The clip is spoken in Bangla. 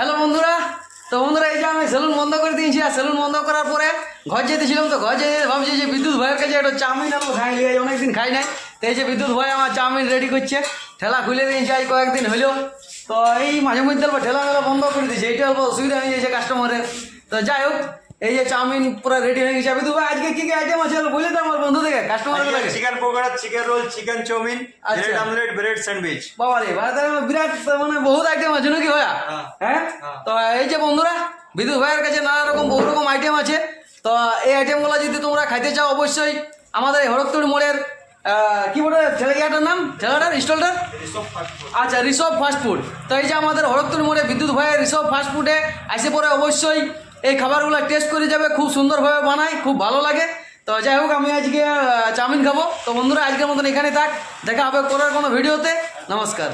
হ্যালো বন্ধুরা। তো বন্ধুরা, এই যে আমি সেলুন বন্ধ করে দিয়েছি, আর সেলুন বন্ধ করার পরে ঘর যেতেছিলাম তো ঘর যেতে ভাবছি যে বিদ্যুৎ ভাইয়ের কাছে একটা চাউমিন আনব। খাই নিয়ে অনেকদিন খাই নাই। তো এই যে বিদ্যুৎ ভয় আমার চাউমিন রেডি করছে। ঠেলা খুলে দিয়েছি, আজ কয়েকদিন হলো। তো এই মাঝে মধ্যে ঠেলা ঠেলা বন্ধ করে দিয়েছে। এইটা অল্প অসুবিধা হয়ে যাচ্ছে কাস্টমারের তো যাই হোক এই যে চাউমিন পুরো রেডি হয়ে গেছে। বিদ্যুৎ ভাই আজকে কি কি আইটেম আছে? বলে তো আমার বন্ধু থেকে কাস্টমার লাগে chicken pakora chicken roll chicken chow mein. Bread omelette bread sandwich বাবা রে ভাই তাহলে বিরাট মানে বহুত আইটেম আছে নাকি ভাইয়া? হ্যাঁ। হ্যাঁ? তো এই যে বন্ধুরা বিদ্যুৎ ভাইয়ের কাছে নানা রকম বহু রকম আইটেম আছে। তো এই আইটেমগুলো যদি তোমরা খাইতে চাও অবশ্যই আমাদের এই হরকতুল মোড়ের কি বলে ঠেলাটার নাম? ঠেলাটার স্টলটার? আচ্ছা রিসব ফাস্ট ফুড তো এই যে আমাদের হরকতুল মোড়ে বিদ্যুৎ ভাইয়ের রিসব ফাস্ট ফুডে আসে পরে অবশ্যই এই খাবারগুলো টেস্ট করে যাবে, খুব সুন্দরভাবে বানাই খুব ভালো লাগে। তো যাই হোক, আমি আজকে চাউমিন খাব। তো বন্ধুরা, আজকের মতন এখানে থাক। দেখা হবে করার কোনো ভিডিওতে। নমস্কার।